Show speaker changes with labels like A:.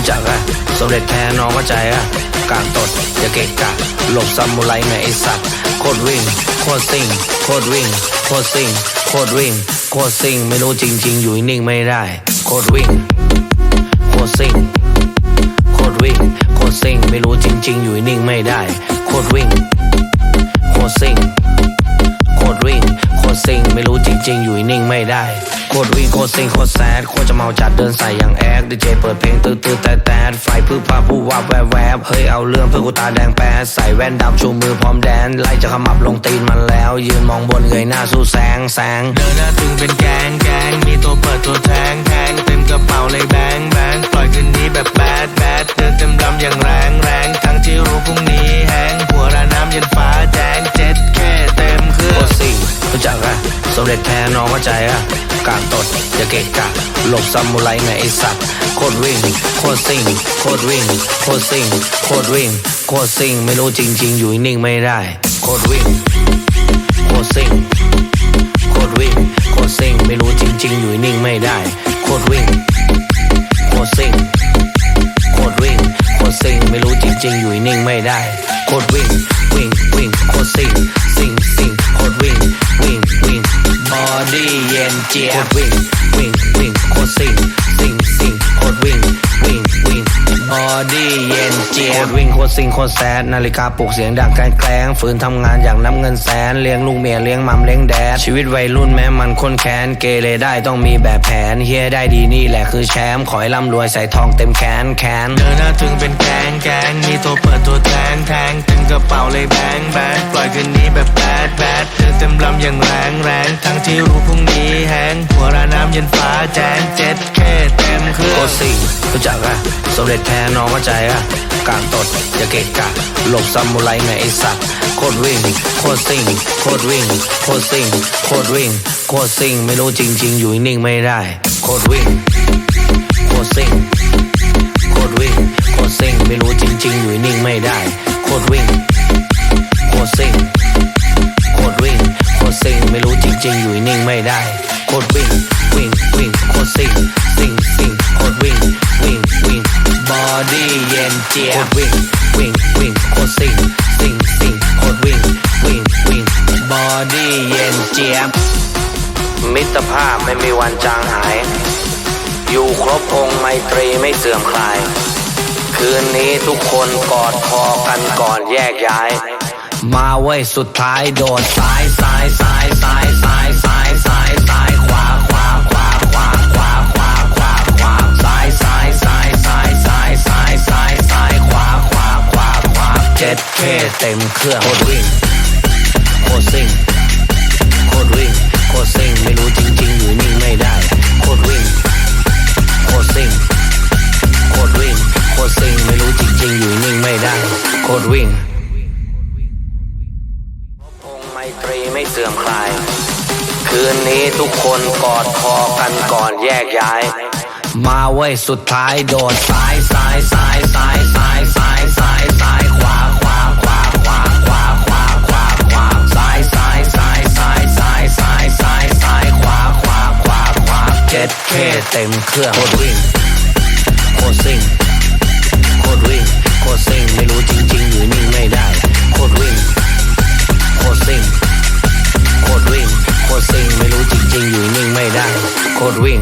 A: รู้จักอะสมเด็จแท้น้องเข้าใจอะกางตดอย่าเกะกะ หลบซามูไรแม่ไอสัตว์โคตรวิ่ง โคตรซิ่ง โคตรวิ่ง โคตรซิ่ง โคตรวิ่ง โคตรซิ่ง ไม่รู้จริง ๆ อยู่นิ่งไม่ได้ โคตรวิ่ง โคตรซิ่ง โคตรวิ่ง โคตรซิ่ง ไม่รู้จริง ๆ อยู่นิ่งไม่ได้ โคตรวิ่ง โคตรซิ่ง โคตรวิ่ง โคตรซิง ไม่รู้จริง ๆ อยู่นิ่งไม่ได้โคตรวิ่งโคตรซิงโคตรแซดโคตรจะเมาจัดเดินใส่อย่างแอคดีเจเปิดเพลงตื้อตื้อแต่แต่ไฟพื้นผ้าผู้ว่าแวบแวบเฮ้ยเอาเรื่องเพื่อกูตาแดงแป๊ดใส่แว่นดำชูมือพร้อมแดนไล่จะขมับลงตีนมันแล้ว ยืนมองบนเงยหน้าสู้แสงแสง
B: เดินหน้าตึงเป็นแกงแกงมีตัว
A: ใจอะกางตดอย่าเกะกะ หลบซามูไรแม่ไอสัตว์โคตรวิ่ง โคตรซิงโคตรวิ่ง โคตรซิงโคตรวิ่ง โคตรซิงไม่รู้จริง ๆ อยู่นิ่งไม่ได้ โคตรวิ่ง โคตรซิงโคตรวิ่ง โคตรซิงไม่รู้จริง ๆ อยู่นิ่งไม่ได้ โคตรวิ่ง โคตรซิงโคตรวิ่ง โคตรซิงไม่รู้จริง ๆ อยู่นิ่งไม่ได้ โคตรวิ่ง วิ่ง วิ่ง โคตรซิงซิงซิง โคตรวิ่งวิ่งวิ่งบอดี้เย็นเจี๊ยบโคตรวิ่งวิ่งวิ่งโคตรซิงซิงซิงโคตรวิ่งวิ่งวิ่งบอดี้เย็นเจี๊ยบโคตรวิ่งโคตรซิงโคตรแซดนาฬิกาปลุกเสียงดังการแกล้งฝืนทำงานอย่างน้ำเงินแสนเลี้ยงลูกเมียเลี้ยงมัมเลี้ยงแดดชีวิตวัยรุ่นแม้มันค้นแค้นเกเรได้ต้องมีแบบแผนเฮียได้ดีนี่แหละคือแชมป์ขอให้ร่ำรวยใส่ทองเต็มแขนแขน
B: เดินหน้าตึงเป็นแกงแกงมีตัวเปิดตัวแทงแทงเต็มกระเป๋าเลยแบงแบงปล่อยคืนนี้แบบ อย่างแรงแรงทั้งที่รู้พรุ่งนี้แห้งหัวระน้ำเยันฟ้าแจ้งเจ็ดแค่เต็มเครื่อง
A: ตรซิงรู้จักอะสมเด็จแท้น้องเข้าใจอะกางตดอย่าเกะกะหลบซามูไรแม่ไอสัตว์โคตรวิ่งโคตรซิงโคตรวิ่งโคตรซิงโคตรวิ่งโคตรซิงไม่รู้จริง ๆ อยู่นิ่งไม่ได้ โคตรวิ่งโคตรซิงโคตรวิ่งโคตรซิงไม่รู้จริง ๆ อยู่นิ่งไม่ได้ โคตรวิ่งโคตรซิงโคตรวิ่ง ไม่รู้จริงๆ อยู่นิ่งไม่ได้โคตรวิ่งวิ่งวิ่งโคตรซิงซิงซิงโคตรวิ่งวิ่งวิ่งบอดี้เย็นเจี๊ยบโคตรวิ่งวิ่งวิ่งโคตรซิงซิงซิงโคตรวิ่งวิ่งวิ่งบอดี้เย็นเจี๊ยบมิตรภาพไม่มีวันจางหาย อยู่ครบองค์ไมตรีไม่เสื่อมคลาย คืนนี้ทุกคนกอดคอกันก่อนแยกย้าย มาเว้ยสุดท้ายโดดซ้ายซ้ายซ้ายซ้ายซ้ายซ้ายซ้ายซ้ายขวาขวาขวาขวาขวาขวาขวาขวาซ้ายซ้ายซ้ายซ้ายซ้ายซ้ายซ้ายซ้ายขวาขวาขวาขวาเจ็ดเคเต็มเครื่องโคตรวิ่งโคตรซิ่งโคตรวิ่งโคตรซิ่งไม่รู้จริง ๆ อยู่นิ่งไม่ได้โคตรวิ่งโคตรซิ่งโคตรวิ่งโคตรซิ่งไม่รู้จริง ๆ อยู่นิ่งไม่ได้โคตรวิ่ง ตรีไม่เสื่อมคลาย คืนนี้ทุกคนกอดคอกันก่อนแยกย้าย มาเว้ยสุดท้ายโดดซ้ายซ้ายซ้ายซ้ายซ้ายซ้ายซ้ายซ้ายขวาขวาขวาขวาขวาขวาขวาขวาซ้ายซ้ายซ้ายซ้ายซ้ายซ้ายซ้ายซ้ายขวาขวาขวาขวาเจ็ดเคเต็มเครื่องโคตรวิ่งโคตรซิ่งโคตรวิ่ง จริงอยู่นิ่งไม่ได้ โคตรวิ่ง